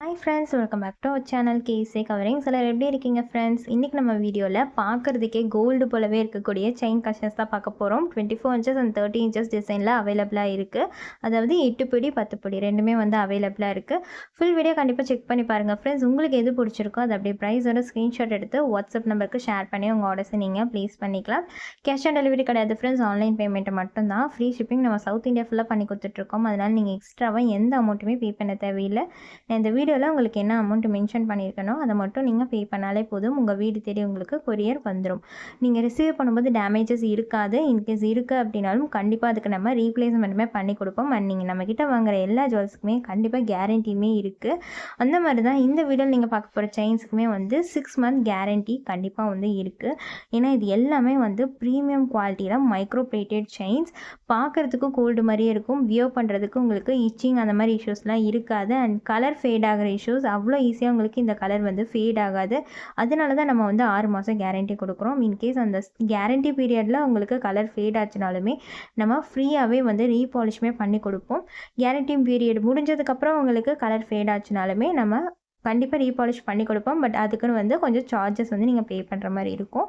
Hi friends welcome back to our channel கேஸே covering சிலர் எப்படி இருக்கீங்க ஃப்ரெண்ட்ஸ் இன்றைக்கி நம்ம வீடியோவில் பார்க்குறதுக்கே கோல்டு போலவே இருக்கக்கூடிய செயின் கஷன்ஸ் தான் பார்க்க போகிறோம் twenty four inches and thirty inches டிசைனில் அவைலபிளாக இருக்குது அதாவது எட்டு பிடி பத்து பிடி ரெண்டுமே வந்து அவைலபிளாக இருக்குது ஃபுல் வீடியோ கண்டிப்பாக செக் பண்ணி பாருங்கள் ஃப்ரெண்ட்ஸ் உங்களுக்கு எது பிடிச்சிருக்கோ அது அப்படியே ப்ரைஸோட ஸ்க்ரீன்ஷாட் எடுத்து வாட்ஸ்அப் நம்பருக்கு ஷேர் பண்ணி உங்கள் ஆர்டர்ஸை நீங்கள் ப்ளேஸ் பண்ணிக்கலாம். கேஷ் ஆன் டெலிவரி கிடையாது ஃப்ரெண்ட்ஸ் ஆன்லைன் பேமெண்ட்டை மட்டும்தான். ஃப்ரீ ஷிப்பிங் நம்ம சவுத் இந்தியா ஃபுல்லாக பண்ணி கொடுத்துட்ருக்கோம் அதனால் நீங்கள் எக்ஸ்ட்ராவாக எந்த அமௌண்ட்டுமே பே பண்ண தேவையில்லை. நான் இந்த வீடியோவில் உங்களுக்கு என்ன அமௌண்ட் மென்ஷன் பண்ணியிருக்கனோ அதை மட்டும் நீங்கள் பே பண்ணாலே போதும். உங்கள் வீடு தேடி உங்களுக்கு கொரியர் வந்துடும் நீங்கள் ரிசீவ் பண்ணும்போது டேமேஜஸ் இருக்காது. இன்கேஸ் இருக்குது அப்படின்னாலும் கண்டிப்பாக அதுக்கு நம்ம ரீப்ளேஸ்மெண்ட்டுமே பண்ணி கொடுப்போம். அண்ட் நீங்கள் நம்மக்கிட்ட வாங்குகிற எல்லா ஜுவல்ஸுக்குமே கண்டிப்பாக கேரண்டியுமே இருக்குது அந்த மாதிரி தான் இந்த வீடியோவில் நீங்கள் பார்க்க போகிற செயின்ஸுக்குமே வந்து சிக்ஸ் மந்த் கேரண்டி கண்டிப்பாக வந்து இருக்குது ஏன்னா இது எல்லாமே வந்து ப்ரீமியம் குவாலிட்டியில் மைக்ரோ பிளேட்டட் செயின்ஸ் பார்க்குறதுக்கும் கோல்டு மாதிரியே இருக்கும். வியோ பண்ணுறதுக்கு உங்களுக்கு இச்சிங் அந்த மாதிரி இஷ்யூஸ்லாம் இருக்காது. அண்ட் கலர் ஃபேட் ஆகிற இஷ்யூஸ் அவ்வளோ ஈஸியாக உங்களுக்கு இந்த கலர் வந்து ஃபேட் ஆகாது. அதனால தான் நம்ம வந்து ஆறு மாதம் கேரண்டி கொடுக்குறோம். இன்கேஸ் அந்த கேரண்டி பீரியடில் உங்களுக்கு கலர் ஃபேட் ஆச்சுனாலுமே நம்ம ஃப்ரீயாகவே வந்து ரீபாலிஷ்மே பண்ணி கொடுப்போம். கேரண்டி பீரியட் முடிஞ்சதுக்கப்புறம் உங்களுக்கு கலர் ஃபேட் ஆச்சுனாலுமே நம்ம கண்டிப்பாக ரீபாலிஷ் பண்ணி கொடுப்போம். பட் அதுக்குன்னு வந்து கொஞ்சம் சார்ஜஸ் வந்து நீங்கள் பே பண்ணுற மாதிரி இருக்கும்.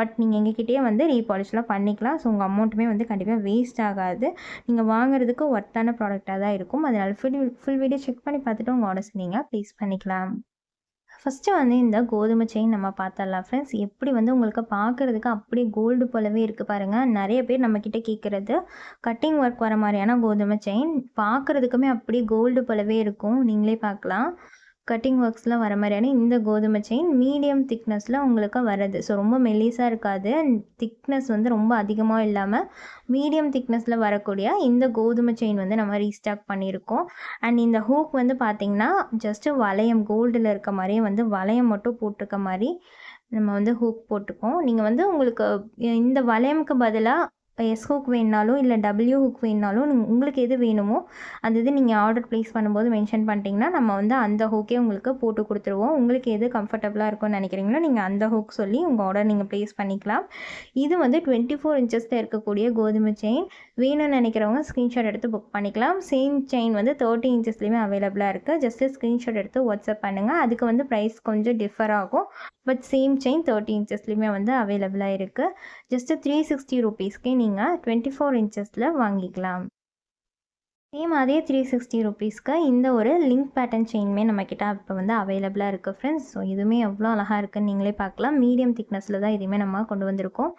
பட் நீங்கள் எங்ககிட்டயே வந்து ரீபாலிஷ்லாம் பண்ணிக்கலாம். ஸோ உங்கள் அமௌண்ட்டுமே வந்து கண்டிப்பாக வேஸ்ட் ஆகாது. நீங்கள் வாங்குறதுக்கு ஒர்த்தான ப்ராடக்டாக தான் இருக்கும். அதனால் ஃபுல் ஃபுல் வீடியோ செக் பண்ணி பார்த்துட்டு உங்கள் ஆர்டர்ஸ் நீங்கள் ப்ளேஸ் பண்ணிக்கலாம். ஃபஸ்ட்டு வந்து இந்த கோதுமை செயின் நம்ம பார்த்துடலாம் ஃப்ரெண்ட்ஸ் எப்படி வந்து உங்களுக்கு பார்க்குறதுக்கு அப்படியே கோல்டு போலவே இருக்குது பாருங்கள் நிறைய பேர் நம்மக்கிட்ட கேட்குறது கட்டிங் ஒர்க் வர மாதிரியான கோதுமை செயின் பார்க்குறதுக்குமே அப்படியே கோல்டு போலவே இருக்கும். நீங்களே பார்க்கலாம். கட்டிங் ஒர்க்ஸ்லாம் வர மாதிரியான இந்த கோதுமை செயின் மீடியம் திக்னஸில் உங்களுக்கு வருது ஸோ ரொம்ப மெல்லிஸாக இருக்காது. திக்னஸ் வந்து ரொம்ப அதிகமாக இல்லாமல் மீடியம் திக்னஸில் வரக்கூடிய இந்த கோதுமை செயின் வந்து நம்ம ரீஸ்டாக் பண்ணியிருக்கோம். அண்ட் இந்த ஹூக் வந்து பார்த்திங்கன்னா ஜஸ்ட்டு வளையம் கோல்டில் இருக்க மாதிரியே வந்து வளையம் மட்டும் போட்டிருக்க மாதிரி நம்ம வந்து ஹூக் போட்டுக்கோம் நீங்கள் வந்து உங்களுக்கு இந்த வளையமுக்கு பதிலாக எஸ் ஹுக் வேணுனாலும் இல்லை டபிள்யூ ஹுக் வேணுனாலும் உங்களுக்கு எது வேணுமோ அந்த இது நீங்கள் ஆர்டர் ப்ளேஸ் பண்ணும்போது மென்ஷன் பண்ணிட்டீங்கன்னா நம்ம வந்து அந்த ஹூக்கே உங்களுக்கு போட்டு கொடுத்துருவோம். உங்களுக்கு எது கம்ஃபர்டபுளாக இருக்கும்னு நினைக்கிறீங்களோ நீங்கள் அந்த ஹூக் சொல்லி உங்கள் ஆர்டர் நீங்கள் ப்ளேஸ் பண்ணிக்கலாம். இது வந்து டுவெண்ட்டி ஃபோர் இன்ச்சஸில் இருக்கக்கூடிய கோதுமை செயின் வேணும்னு நினைக்கிறவங்க ஸ்க்ரீன்ஷாட் எடுத்து புக் பண்ணிக்கலாம். சேம் செயின் வந்து தேர்ட்டி இன்ச்சஸ்லேயுமே அவைலபிளாக இருக்குது ஜஸ்ட்டு ஸ்க்ரீன்ஷாட் எடுத்து வாட்ஸ்அப் பண்ணுங்கள் அதுக்கு வந்து ப்ரைஸ் கொஞ்சம் டிஃபர் ஆகும். பட் சேம் செயின் தேர்ட்டி இன்ச்சஸ்லேயுமே வந்து அவைலபிளாக இருக்குது ஜஸ்ட்டு த்ரீ சிக்ஸ்டி ருபீஸ்க்கே நீங்கள் டுவெண்ட்டி ஃபோர் இன்ச்சஸில் வாங்கிக்கலாம். சேம் அதே த்ரீ சிக்ஸ்டி ருபீஸ்க்கு இந்த ஒரு லிங்க் பேட்டர்ன் செயின்மே நம்மக்கிட்ட இப்போ வந்து அவைலபிளாக இருக்குது ஃப்ரெண்ட்ஸ் ஸோ இதுவுமே எவ்வளோ அழகாக இருக்குன்னு நீங்களே பார்க்கலாம். மீடியம் திக்னஸில் தான் இதுவுமே நம்ம கொண்டு வந்திருக்கோம்.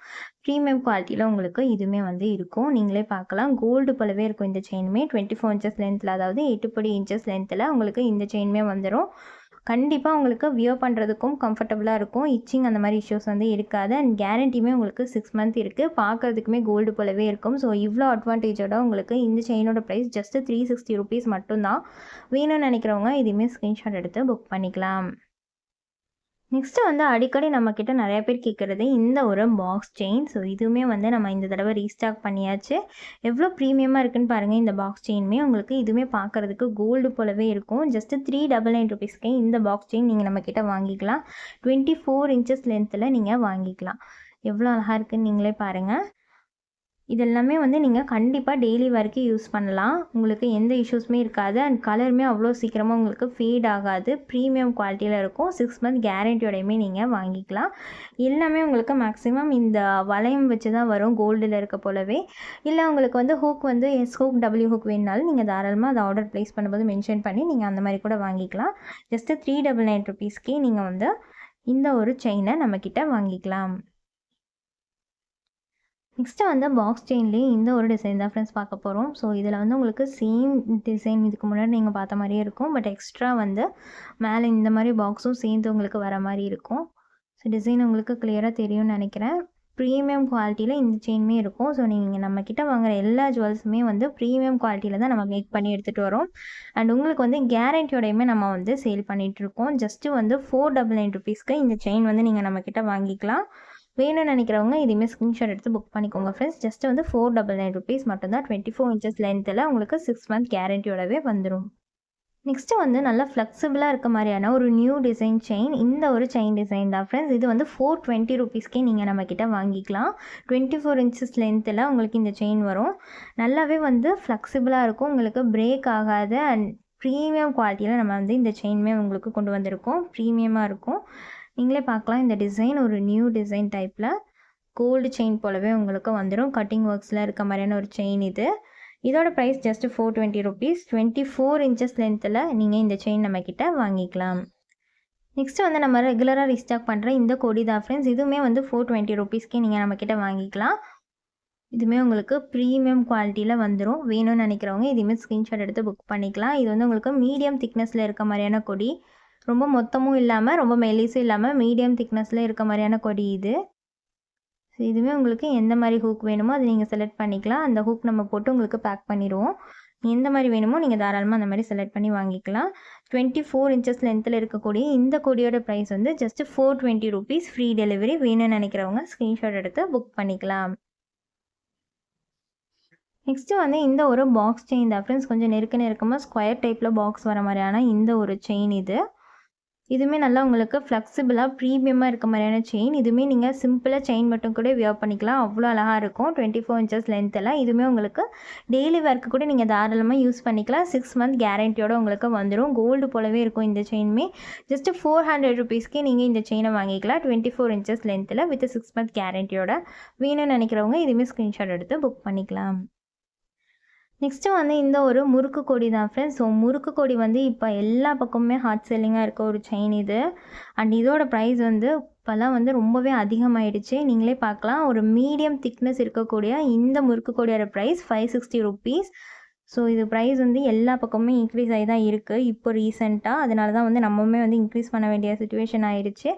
ப்ரீமியம் குவாலிட்டியில் உங்களுக்கு இதுவுமே வந்து இருக்கும். நீங்களே பார்க்கலாம். கோல்டு போலவே இருக்கும் இந்த செயினுமே டுவெண்ட்டி ஃபோர் இன்ச்சஸ் லென்த்தில் அதாவது எட்டுப்படி இன்ச்சஸ் லென்த்தில் உங்களுக்கு இந்த செயினுமே வந்துடும் கண்டிப்பாக உங்களுக்கு வியோ பண்ணுறதுக்கும் கம்ஃபர்டபுளாக இருக்கும். இச்சிங் அந்த மாதிரி இஷ்யூஸ் வந்து இருக்காது. அண்ட் கேரண்டியுமே உங்களுக்கு சிக்ஸ் மந்த் இருக்குது பார்க்குறதுக்குமே கோல்டு போலவே இருக்கும். ஸோ இவ்வளோ அட்வான்டேஜோட உங்களுக்கு இந்த செயினோட price just three sixty rupees மட்டும்தான். வேணும்னு நினைக்கிறவங்க இதையுமே ஸ்க்ரீன்ஷாட் எடுத்து புக் பண்ணிக்கலாம். நெக்ஸ்ட்டு வந்து அடிக்கடி நம்மக்கிட்ட நிறைய பேர் கேட்குறது இந்த ஒரு பாக்ஸ் செயின் ஸோ இதுவுமே வந்து நம்ம இந்த தடவை ரீஸ்டாக் பண்ணியாச்சு. எவ்வளோ ப்ரீமியமாக இருக்குன்னு பாருங்கள் இந்த பாக்ஸ் செயினுமே உங்களுக்கு இதுவுமே பார்க்குறதுக்கு கோல்டு போலவே இருக்கும். ஜஸ்ட்டு த்ரீ டபுள் நைன் ருபீஸ்க்கே இந்த பாக்ஸ் செயின் நீங்கள் நம்மக்கிட்ட வாங்கிக்கலாம். டுவெண்ட்டி ஃபோர் இன்ச்சஸ் லென்த்தில் நீங்கள் வாங்கிக்கலாம். எவ்வளோ அழகாக இருக்குன்னு நீங்களே பாருங்கள் இதெல்லாமே வந்து நீங்கள் கண்டிப்பாக டெய்லி வரைக்கும் யூஸ் பண்ணலாம். உங்களுக்கு எந்த இஷ்யூஸுமே இருக்காது. அண்ட் கலருமே அவ்வளோ சீக்கிரமாக உங்களுக்கு ஃபேட் ஆகாது. ப்ரீமியம் குவாலிட்டியில் இருக்கும். சிக்ஸ் மந்த் கேரண்டியோடையுமே நீங்கள் வாங்கிக்கலாம். எல்லாமே உங்களுக்கு மேக்ஸிமம் இந்த வளையம் வச்சு தான் வரும் கோல்டில் இருக்க போலவே. இல்லை உங்களுக்கு வந்து ஹூக் வந்து எஸ் ஹூக் டபிள்யூ ஹூக் வேணுனாலும் நீங்கள் தாராளமாக அதை ஆர்டர் ப்ளேஸ் பண்ணும்போது மென்ஷன் பண்ணி நீங்கள் அந்த மாதிரி கூட வாங்கிக்கலாம். ஜஸ்ட்டு த்ரீ டபுள் நைன் ருபீஸ்க்கே நீங்கள் வந்து இந்த ஒரு செயினை நம்மக்கிட்ட வாங்கிக்கலாம். நெக்ஸ்ட்டு வந்து பாக்ஸ் செயின்லேயே இந்த ஒரு டிசைன் தான் ஃப்ரெண்ட்ஸ் பார்க்க போகிறோம் ஸோ இதில் வந்து உங்களுக்கு சேம் டிசைன் இதுக்கு முன்னாடி நீங்கள் பார்த்த மாதிரியே இருக்கும். பட் எக்ஸ்ட்ரா வந்து மேலே இந்த மாதிரி பாக்ஸும் சேர்ந்து உங்களுக்கு வர மாதிரி இருக்கும். ஸோ டிசைன் உங்களுக்கு கிளியராக தெரியும்னு நினைக்கிறேன். ப்ரீமியம் குவாலிட்டியில் இந்த செயினுமே இருக்கும். ஸோ நீங்கள் நம்மக்கிட்ட வாங்குற எல்லா ஜுவல்ஸுமே வந்து ப்ரீமியம் குவாலிட்டியில் தான் நம்ம மேக் பண்ணி எடுத்துகிட்டு வரோம். அண்ட் உங்களுக்கு வந்து கேரண்டியோடையுமே நம்ம வந்து சேல் பண்ணிகிட்ருக்கோம் ஜஸ்ட்டு வந்து ஃபோர் டபுள் நைன் ருபீஸ்க்கு இந்த செயின் வந்து நீங்கள் நம்மக்கிட்ட வாங்கிக்கலாம். வேணும்னு நினைக்கிறவங்க இதுவுமே ஸ்க்ரீன்ஷாட் எடுத்து புக் பண்ணிக்கோங்க ஃப்ரெண்ட்ஸ் ஜஸ்ட் வந்து ஃபோர் டபுள் நைன் ருபீஸ் மட்டும்தான் டுவெண்ட்டி ஃபோர் இன்ச்சஸ் லென்த்தில் உங்களுக்கு சிக்ஸ் மந்த் கேரண்டியோடவே வந்துடும் நெக்ஸ்ட்டு வந்து நல்லா ஃப்ளெக்சிபிளாக இருக்க மாதிரியான ஒரு நியூ டிசைன் செயின் இந்த ஒரு செயின் டிசைன் தான் ஃப்ரெண்ட்ஸ் இது வந்து ஃபோர் டுவெண்ட்டி ருபீஸ்க்கே நீங்கள் நம்மக்கிட்ட வாங்கிக்கலாம். டுவெண்ட்டி ஃபோர் இன்ச்சஸ் லென்த்தில் உங்களுக்கு இந்த செயின் வரும். நல்லாவே வந்து ஃப்ளெக்சிபிளாக இருக்கும். உங்களுக்கு பிரேக் ஆகாத அண்ட் ப்ரீமியம் குவாலிட்டியில் நம்ம வந்து இந்த செயினுமே உங்களுக்கு கொண்டு வந்திருக்கோம். ப்ரீமியமாக இருக்கும். நீங்களே பார்க்கலாம். இந்த டிசைன் ஒரு நியூ டிசைன் டைப்பில் கோல்டு செயின் போலவே உங்களுக்கு வந்துடும் கட்டிங் ஒர்க்ஸில் இருக்க மாதிரியான ஒரு செயின் இது. இதோட price just four twenty rupees twenty four inches லென்த்தில் நீங்கள் இந்த செயின் நம்மக்கிட்ட வாங்கிக்கலாம். நெக்ஸ்ட்டு வந்து நம்ம ரெகுலராக ரீஸ்டாக் பண்ணுற இந்த கொடி தான் ஃப்ரெண்ட்ஸ் இதுவுமே வந்து ஃபோர் டுவெண்ட்டி ருபீஸ்க்கே நீங்கள் நம்மக்கிட்ட வாங்கிக்கலாம். இதுவுமே உங்களுக்கு ப்ரீமியம் குவாலிட்டியில் வந்துடும் வேணும்னு நினைக்கிறவங்க இதுவுமே ஸ்க்ரீன்ஷாட் எடுத்து புக் பண்ணிக்கலாம். இது வந்து உங்களுக்கு மீடியம் திக்னஸில் இருக்க மாதிரியான கொடி. ரொம்ப மொத்தமும் இல்லாமல் ரொம்ப மெலிசும் இல்லாமல் மீடியம் திக்னஸில் இருக்க மாதிரியான கொடி இது. ஸோ இதுவுமே உங்களுக்கு எந்த மாதிரி ஹூக் வேணுமோ அதை நீங்கள் செலக்ட் பண்ணிக்கலாம். அந்த ஹூக் நம்ம போட்டு உங்களுக்கு பேக் பண்ணிடுவோம். எந்த மாதிரி வேணுமோ நீங்கள் தாராளமாக அந்த மாதிரி செலக்ட் பண்ணி வாங்கிக்கலாம். டுவெண்ட்டி ஃபோர் இன்ச்சஸ் லென்த்தில் இருக்கக்கூடிய இந்த கொடியோட ப்ரைஸ் வந்து just four twenty rupees free delivery வேணும்னு நினைக்கிறவங்க ஸ்க்ரீன்ஷாட் எடுத்து புக் பண்ணிக்கலாம். நெக்ஸ்ட்டு வந்து இந்த ஒரு பாக்ஸ் செயின் தான். ஃப்ரெண்ட்ஸ் கொஞ்சம் நெருக்க நெருக்கமாக ஸ்கொயர் டைப்பில் பாக்ஸ் வர மாதிரியான இந்த ஒரு செயின் இது. இதுவுமே நல்லா உங்களுக்கு ஃப்ளெக்சிபிளாக ப்ரீமியமாக இருக்க மாதிரியான செயின் இதுவுமே நீங்கள் சிம்பிளாக செயின் மட்டும் கூட வியர் பண்ணிக்கலாம். அவ்வளோ அழகாக இருக்கும். டுவெண்ட்டி ஃபோர் இன்ச்சஸ் லென்த்தில் இதுவுமே உங்களுக்கு டெய்லி ஒர்க்கு கூட நீங்கள் தாராளமாக யூஸ் பண்ணிக்கலாம். சிக்ஸ் மந்த் கேரண்டியோட உங்களுக்கு வந்துடும் கோல்டு போலவே இருக்கும் இந்த செயினுமே ஜஸ்ட் ஃபோர் ஹண்ட்ரட் ருபீஸ்க்கே நீங்கள் இந்த செயினை வாங்கிக்கலாம். டுவெண்ட்டி ஃபோர் இன்ச்சஸ் லென்த்தில் வித் சிக்ஸ் மந்த் கேரண்டியோட வேணும்னு நினைக்கிறவங்க இதுவுமே ஸ்க்ரீன்ஷாட் எடுத்து புக் பண்ணிக்கலாம். நெக்ஸ்ட்டு வந்து இந்த ஒரு முறுக்கு கொடி தான் ஃப்ரெண்ட்ஸ் ஸோ முறுக்கு கொடி வந்து இப்போ எல்லா பக்கமுமே ஹாட் செல்லிங்காக இருக்க ஒரு செயின் இது. அண்ட் இதோட ப்ரைஸ் வந்து இப்போல்லாம் வந்து ரொம்பவே அதிகமாகிடுச்சு நீங்களே பார்க்கலாம். ஒரு மீடியம் திக்னஸ் இருக்கக்கூடிய இந்த முறுக்கு கொடியோட price five sixty rupees so இது ப்ரைஸ் வந்து எல்லா பக்கமுமே இன்க்ரீஸ் ஆகி தான் இருக்குது இப்போ ரீசெண்டாக அதனால தான் வந்து நம்மமே வந்து இன்க்ரீஸ் பண்ண வேண்டிய சுச்சுவேஷன் ஆயிடுச்சு.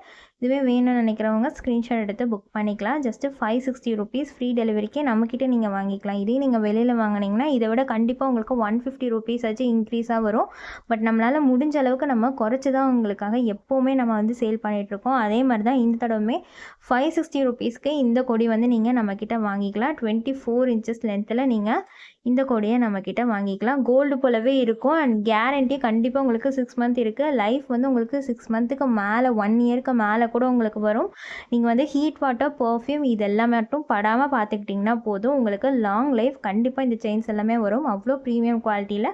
இதுவே வேணும்னு நினைக்கிறவங்க ஸ்க்ரீன்ஷாட் எடுத்து புக் பண்ணிக்கலாம். Just five sixty rupees free டெலிவரிக்கே நம்மக்கிட்ட நீங்கள் வாங்கிக்கலாம். இதே நீங்கள் வெளியில் வாங்கினீங்கன்னா இதை விட கண்டிப்பாக உங்களுக்கு ஒன் ஃபிஃப்டி ருபீஸ் ஆச்சு இன்க்ரீஸாக வரும். பட் நம்மளால் முடிஞ்ச அளவுக்கு நம்ம குறைச்சி தான் உங்களுக்காக எப்போவுமே நம்ம வந்து சேல் பண்ணிகிட்ருக்கோம் அதே மாதிரி தான் இந்த தடவுமே ஃபைவ் சிக்ஸ்டி ருபீஸ்க்கு இந்த கொடி வந்து நீங்கள் நம்மக்கிட்ட வாங்கிக்கலாம். டுவெண்ட்டி ஃபோர் இன்ச்சஸ் லென்த்தில் நீங்கள் இந்த கொடியை நம்மக்கிட்ட வாங்கிக்கலாம். கோல்டு போலவே இருக்கும். அண்ட் கேரண்டி கண்டிப்பாக உங்களுக்கு சிக்ஸ் மந்த் இருக்குது லைஃப் வந்து உங்களுக்கு சிக்ஸ் மந்த்துக்கு மேலே ஒன் இயருக்கு மேலே கூட உங்களுக்கு வரும். நீங்கள் வந்து ஹீட் வாட்டர் பர்ஃப்யூம் இதெல்லாம் மட்டும் படாமல் பார்த்துக்கிட்டிங்கன்னா போதும். உங்களுக்கு லாங் லைஃப் கண்டிப்பாக இந்த செயின்ஸ் எல்லாமே வரும். அவ்வளோ ப்ரீமியம் குவாலிட்டியில்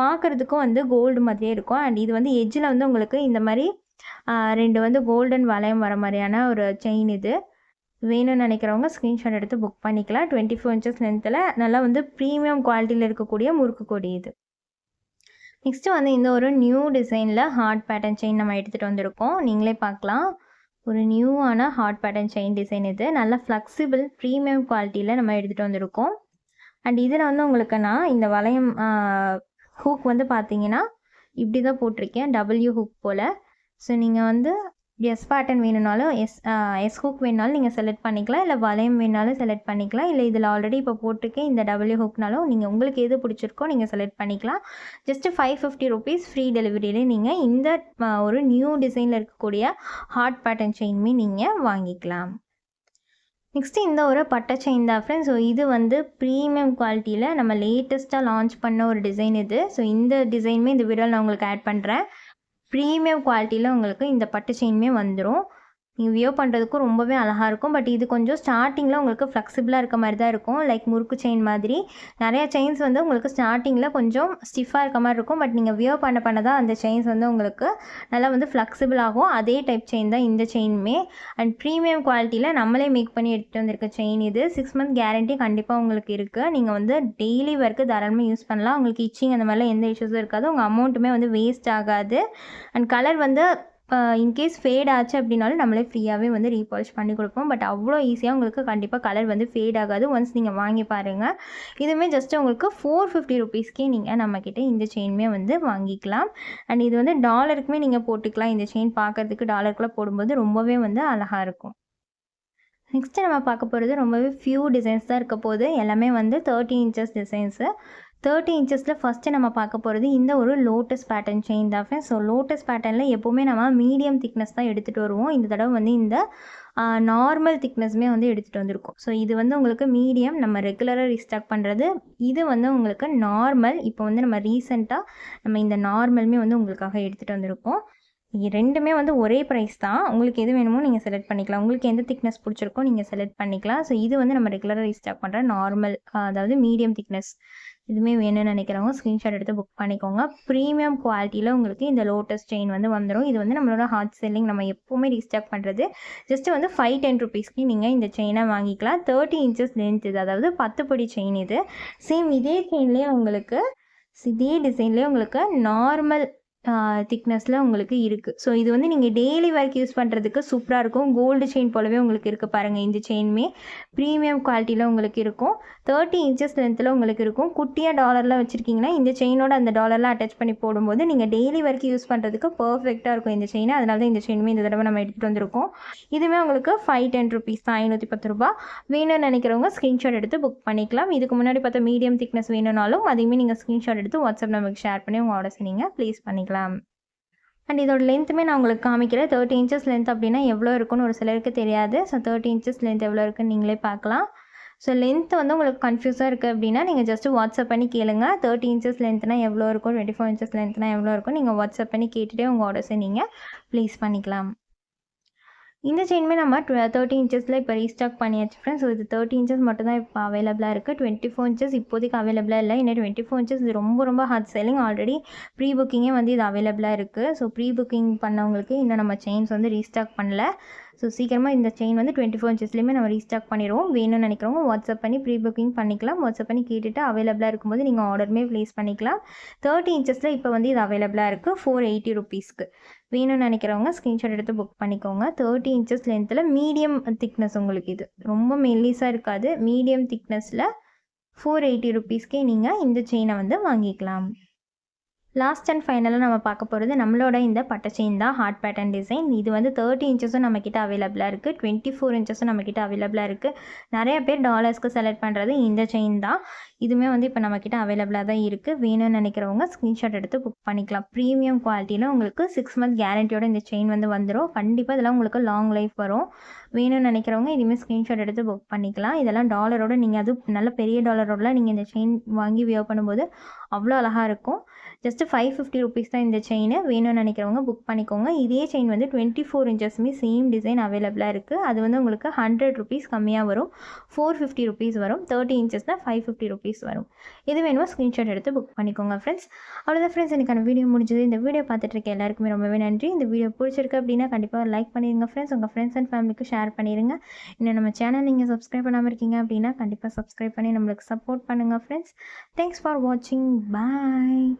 பார்க்குறதுக்கும் வந்து கோல்டு மாதிரியே இருக்கும். அண்ட் இது வந்து எஜ்ஜில் வந்து உங்களுக்கு இந்த மாதிரி ரெண்டு வந்து கோல்டன் வளையம் வர மாதிரியான ஒரு செயின் இது. வேணும்னு நினைக்கிறவங்க ஸ்க்ரீன்ஷாட் எடுத்து புக் பண்ணிக்கலாம். டுவெண்ட்டி ஃபோர் இன்ச்சஸ் லென்த்தில் நல்லா வந்து ப்ரீமியம் குவாலிட்டியில் இருக்கக்கூடிய முறுக்கு கொடி இது. நெக்ஸ்ட்டு வந்து இந்த ஒரு நியூ டிசைனில் ஹார்ட் பேட்டர்ன் செயின் நம்ம எடுத்துகிட்டு வந்திருக்கோம். நீங்களே பார்க்கலாம். ஒரு நியூவான ஹார்ட் பேட்டர்ன் செயின் டிசைன் இது. நல்லா ஃப்ளெக்சிபிள் ப்ரீமியம் குவாலிட்டியில் நம்ம எடுத்துகிட்டு வந்திருக்கோம். அண்ட் இதில் வந்து உங்களுக்கு நான் இந்த வளையம் ஹூக் வந்து பார்த்தீங்கன்னா இப்படி தான் போட்டிருக்கேன். டபுள்யூ ஹூக் போல். ஸோ நீங்கள் வந்து எஸ் பேட்டர்ன் வேணும்னாலும் எஸ் எஸ் ஹூக் வேணுனாலும் நீங்கள் செலக்ட் பண்ணிக்கலாம். இல்லை வளையம் வேணாலும் செலக்ட் பண்ணிக்கலாம். இல்லை இதில் ஆல்ரெடி இப்போ போட்டிருக்கேன் இந்த டபுள்யூ ஹூக்னாலும் நீங்கள் உங்களுக்கு எது பிடிச்சிருக்கோ நீங்கள் செலக்ட் பண்ணிக்கலாம். Just five fifty rupees free டெலிவரியிலே நீங்கள் இந்த ஒரு நியூ டிசைனில் இருக்கக்கூடிய ஹார்ட் பேட்டர்ன் செயின்மே நீங்கள் வாங்கிக்கலாம். நெக்ஸ்ட்டு இந்த ஒரு பட்டை செயின் தான் ஃப்ரெண்ட்ஸ் ஸோ இது வந்து ப்ரீமியம் குவாலிட்டியில் நம்ம லேட்டஸ்ட்டாக லான்ச் பண்ண ஒரு டிசைன் இது. ஸோ இந்த டிசைனுமே இந்த வீடியோவில் நான் உங்களுக்கு ஆட் பண்ணுறேன் ப்ரீமியம் குவாலிட்டியில் உங்களுக்கு இந்த பட்டு செயினுமே வந்துடும் நீங்கள் வியோ பண்ணுறதுக்கும் ரொம்பவே அழகாக இருக்கும். பட் இது கொஞ்சம் ஸ்டார்டிங்கில் உங்களுக்கு ஃப்ளெக்சிபிளாக இருக்க மாதிரி தான் இருக்கும். லைக் முறுக்கு செயின் மாதிரி. நிறையா செயின்ஸ் வந்து உங்களுக்கு ஸ்டார்டிங்கில் கொஞ்சம் ஸ்டிஃபாக இருக்க மாதிரி இருக்கும். பட் நீங்கள் வியோ பண்ண பண்ண தான் அந்த செயின்ஸ் வந்து உங்களுக்கு நல்லா வந்து ஃப்ளெக்சிபிள் ஆகும். அதே டைப் செயின் தான் இந்த செயினுமே அண்ட் ப்ரீமியம் குவாலிட்டியில் நம்மளே மேக் பண்ணி எடுத்துகிட்டு வந்திருக்க செயின் இது. சிக்ஸ் மந்த் கேரண்டி கண்டிப்பாக உங்களுக்கு இருக்குது நீங்கள் வந்து டெய்லி ஒர்க்கு தாராளமாக யூஸ் பண்ணலாம். உங்களுக்கு இச்சிங் அந்த மாதிரிலாம் எந்த இஷ்யூஸும் இருக்காது. உங்கள் அமௌண்ட்டுமே வந்து வேஸ்ட் ஆகாது. அண்ட் கலர் வந்து இன்கேஸ் ஃபேட் ஆச்சு அப்படின்னாலும் நம்மளே ஃப்ரீயாகவே வந்து ரீபாலிஷ் பண்ணி கொடுப்போம். பட் அவ்வளோ ஈஸியாக உங்களுக்கு கண்டிப்பாக கலர் வந்து ஃபேட் ஆகாது. ஒன்ஸ் நீங்கள் வாங்கி பாருங்கள் இதுவுமே ஜஸ்ட் உங்களுக்கு ஃபோர் ஃபிஃப்டி ருபீஸ்க்கே நீங்கள் நம்மக்கிட்ட இந்த செயினுமே வந்து வாங்கிக்கலாம். அண்ட் இது வந்து டாலருக்குமே நீங்கள் போட்டுக்கலாம். இந்த செயின் பார்க்குறதுக்கு டாலருக்குலாம் போடும்போது ரொம்பவே வந்து அழகாக இருக்கும். நெக்ஸ்ட்டு நம்ம பார்க்க போகிறது ரொம்பவே ஃபியூ டிசைன்ஸ் தான் இருக்க போகுது. எல்லாமே வந்து தேர்ட்டி இன்ச்சஸ் டிசைன்ஸு தேர்ட்டி இன்ச்சஸில் ஃபஸ்ட்டு நம்ம பார்க்க போகிறது இந்த ஒரு லோட்டஸ் பேட்டர்ன் செயின் தான் ஸோ லோட்டஸ் பேட்டர்னில் எப்போவுமே நம்ம மீடியம் திக்னஸ் தான் எடுத்துகிட்டு வருவோம். இந்த தடவை வந்து இந்த நார்மல் திக்னஸ்மே வந்து எடுத்துகிட்டு வந்திருக்கோம். ஸோ இது வந்து உங்களுக்கு மீடியம் நம்ம ரெகுலராக ரீஸ்டாக் பண்ணுறது இது வந்து உங்களுக்கு நார்மல் இப்போ வந்து நம்ம ரீசெண்டாக நம்ம இந்த நார்மலுமே வந்து உங்களுக்காக எடுத்துகிட்டு வந்திருக்கோம். ரெண்டுமே வந்து ஒரே ப்ரைஸ் தான். உங்களுக்கு எது வேணுமோ நீங்கள் செலக்ட் பண்ணிக்கலாம். உங்களுக்கு எந்த திக்னஸ் பிடிச்சிருக்கோ நீங்கள் செலக்ட் பண்ணிக்கலாம். ஸோ இது வந்து நம்ம ரெகுலராக ரீஸ்டாக் பண்ணுற நார்மல் அதாவது மீடியம் திக்னஸ் இதுவுமே வேணும்னு நினைக்கிறவங்க ஸ்க்ரீன்ஷாட் எடுத்து புக் பண்ணிக்கோங்க. ப்ரீமியம் குவாலிட்டியில் உங்களுக்கு இந்த லோட்டஸ் செயின் வந்து வந்துடும் இது வந்து நம்மளோட ஹாட் செல்லிங் நம்ம எப்போவுமே ரீஸ்டாக் பண்ணுறது ஜஸ்ட்டு வந்து ஃபைவ் டென் ருபீஸ்க்கு நீங்கள் இந்த செயினை வாங்கிக்கலாம். தேர்ட்டி இன்ச்சஸ் லென்த் இது. அதாவது பத்து பொடி செயின் இது. சேம் இதே செயின்லேயே உங்களுக்கு இதே டிசைன்லேயே உங்களுக்கு நார்மல் திக்னஸில் உங்களுக்கு இருக்குது ஸோ இது வந்து நீங்கள் டெய்லி ஒர்க் யூஸ் பண்ணுறதுக்கு சூப்பராக இருக்கும். கோல்டு செயின் போலவே உங்களுக்கு இருக்குது பாருங்கள் இந்த செயினுமே ப்ரீமியம் குவாலிட்டியில் உங்களுக்கு இருக்கும். தேர்ட்டி இன்ச்சஸ் லென்த்தில் உங்களுக்கு இருக்கும். குட்டியாக டாலர்லாம் வச்சுருக்கீங்கன்னா இந்த செயினோட அந்த டாலர்லாம் அட்டாச் பண்ணி போடும்போது நீங்கள் டெய்லி ஒர்க் யூஸ் பண்ணுறதுக்கு பர்ஃபெக்டாக இருக்கும் இந்த செயின் அதனால தான் இந்த செயினுமே இந்த தடவை நம்ம எடுத்துகிட்டு வந்திருக்கோம். இதுவுமே உங்களுக்கு ஃபைவ் டென் ருபீஸ் தான் ஐநூற்றி பத்து ரூபா. வேணும்னு நினைக்கிறவங்க ஸ்க்ரீன்ஷாட் எடுத்து புக் பண்ணிக்கலாம். இதுக்கு முன்னாடி பார்த்தா மீடியம் திக்னஸ் வேணும்னாலும் அதையுமே நீங்கள் ஸ்க்ரீன்ஷாட் எடுத்து வாட்ஸ்அப் நமக்கு ஷேர் பண்ணி உங்கள் ஆர்டர்ஸ் நீங்கள் ப்ளேஸ் பண்ணிக்கலாம். அண்ட் இதோட லென்த்துமே நான் உங்களுக்கு காமிக்கிறேன். தேர்ட்டி இன்ச்சஸ் லென்த் அப்படின்னா எவ்வளோ இருக்குன்னு ஒரு சிலருக்கு தெரியாது. ஸோ தேர்ட்டி இன்ச்சஸ் லென்த் எவ்வளோ இருக்குன்னு நீங்களே பார்க்கலாம். ஸோ லென்த் வந்து உங்களுக்கு கன்ஃபியூஸாக இருக்குது அப்படின்னா நீங்கள் ஜஸ்ட்டு வாட்ஸ்அப் பண்ணி கேளுங்க. தேர்ட்டி இன்ச்சஸ் லென்த்னா எவ்வளோ இருக்கும்? டுவெண்ட்டி ஃபோர் இன்ச்சஸ் லென்த்னா எவ்வளோ இருக்கும்? நீங்கள் வாட்ஸ்அப் பண்ணி கேட்டுகிட்டே உங்கள் ஆர்டர்ஸை நீங்கள் ப்ளேஸ் பண்ணிக்கலாம். இந்த செயினுமே நம்ம தேர்ட்டி இன்ச்சஸில் இப்போ ரீஸ்டாக் பண்ணியாச்சு ஃப்ரெண்ட்ஸ் ஸோ இது தேர்ட்டி இன்ச்சஸ் மட்டும் தான் இப்போ அவைலபிளாக இருக்குது டுவெண்ட்டி ஃபோர் இன்ச்சஸ் இப்போதைக்கு அவைலபிளாக இல்லை. ஏன்னா டுவெண்ட்டி ஃபோர் இன்ச்சஸ் இது ரொம்ப ரொம்ப ஹார்ட் செல்லிங் ஆல்ரெடி ப்ரீ புக்கிங்கே வந்து இது அவைலபிளாக இருக்குது ஸோ ப்ரீ புக்கிங் பண்ணவங்களுக்கு இன்னும் நம்ம செயின்ஸ் வந்து ரீஸ்டாக் பண்ணல. ஸோ சீக்கிரமாக இந்த செயின் வந்து டுவெண்ட்டி ஃபோர் இன்ச்சஸ்லேயுமே நம்ம ரீஸ்டாக் பண்ணிடுவோம். வேணும்னு நினைக்கிறவங்க வாட்ஸ்அப் பண்ணி ப்ரீ புக்கிங் பண்ணிக்கலாம். வாட்ஸ்அப் பண்ணி கேட்டுட்டு அவைலபிளாக இருக்கும்போது நீங்கள் ஆர்டருமே ப்ளேஸ் பண்ணிக்கலாம். தேர்ட்டி இன்ச்சஸில் இப்போ வந்து இது அவைலபிளாக இருக்குது ஃபோர் எயிட்டி ருபீஸ்க்கு வேணும்னு நினைக்கிறவங்க ஸ்க்ரீன்ஷாட் எடுத்து புக் பண்ணிக்கோங்க. தேர்ட்டி இன்ச்சஸ் லென்த்தில் மீடியம் திக்னஸ் உங்களுக்கு இது. ரொம்ப மெல்லிஸாக இருக்காது. மீடியம் திக்னஸில் ஃபோர் எயிட்டி ருபீஸ்க்கே நீங்கள் இந்த செயினை வந்து வாங்கிக்கலாம். லாஸ்ட் அண்ட் ஃபைனலாக நம்ம பார்க்க போகிறது நம்மளோட இந்த பட்டை செயின் தான் ஹார்ட் பேட்டர்ன் டிசைன் இது வந்து தேர்ட்டி இன்ச்சஸும் நம்மக்கிட்ட அவைலபிளாக இருக்குது டுவெண்ட்டி ஃபோர் இன்ச்சஸும் நம்மக்கிட்ட அவைலபிளாக இருக்குது நிறைய பேர் டாலர்ஸ்க்கு செலக்ட் பண்ணுறது இந்த செயின் தான். இதுவுமே வந்து இப்போ நம்மக்கிட்ட அவைலபிளாக தான் இருக்குது வேணும்னு நினைக்கிறவங்க ஸ்க்ரீன்ஷாட் எடுத்து புக் பண்ணிக்கலாம். ப்ரீமியம் குவாலிட்டியில் உங்களுக்கு சிக்ஸ் மந்த் கேரண்டியோட இந்த செயின் வந்து வந்துடும் கண்டிப்பாக இதெல்லாம் உங்களுக்கு லாங் லைஃப் வரும். வேணும்னு நினைக்கிறவங்க இதுவுமே ஸ்க்ரீன்ஷாட் எடுத்து புக் பண்ணிக்கலாம். இதெல்லாம் டாலரோட நீங்கள் அது நல்ல பெரிய டாலரோட நீங்கள் இந்த செயின் வாங்கி வியோ பண்ணும்போது அவ்வளோ அழகாக இருக்கும். ஜஸ்ட்டு ஃபைவ் ஃபிஃப்டி ருபீஸ் தான் இந்த செயின் வேணும்னு நினைக்கிறவங்க புக் பண்ணிக்கோங்க. இதே செயின் வந்து டுவெண்ட்டி ஃபோர் இன்ச்சஸுமே சேம் டிசைன் அவைலபிளாக இருக்குது அது வந்து உங்களுக்கு ஹண்ட்ரட் ருபீஸ் கம்மியாக வரும். ஃபோர் ஃபிஃப்டி ருபீஸ் வரும். தேர்ட்டி இன்ச்சஸ்னால் ஃபைவ் ஃபிஃப்டி ருபீஸ் வரும். இது வேணுமோ ஸ்க்ரீன்ஷாட் எடுத்து புக் பண்ணிக்கோங்க ஃப்ரெண்ட்ஸ் அவ்வளோதான் ஃப்ரெண்ட்ஸ் எனக்கான வீடியோ முடிஞ்சது. இந்த வீடியோ பார்த்துட்டு இருக்க எல்லாருக்குமே ரொம்பவே நன்றி. இந்த வீடியோ பிடிச்சிருக்கு அப்படின்னா கண்டிப்பாக லைக் பண்ணிடுங்க ஃப்ரெண்ட்ஸ் உங்கள் ஃப்ரெண்ட்ஸ் அண்ட் ஃபேமிலிக்கு ஷேர் பண்ணிடுங்க இன்னும் நம்ம சேனல் நீங்கள் சப்ஸ்கிரைப் பண்ணாமல் இருக்கீங்க அப்படின்னா கண்டிப்பாக சப்ஸ்கிரைப் பண்ணி நம்மளுக்கு சப்போர்ட் பண்ணுங்கள் ஃப்ரெண்ட்ஸ் தேங்க்ஸ் ஃபார் வாட்சிங் Bye.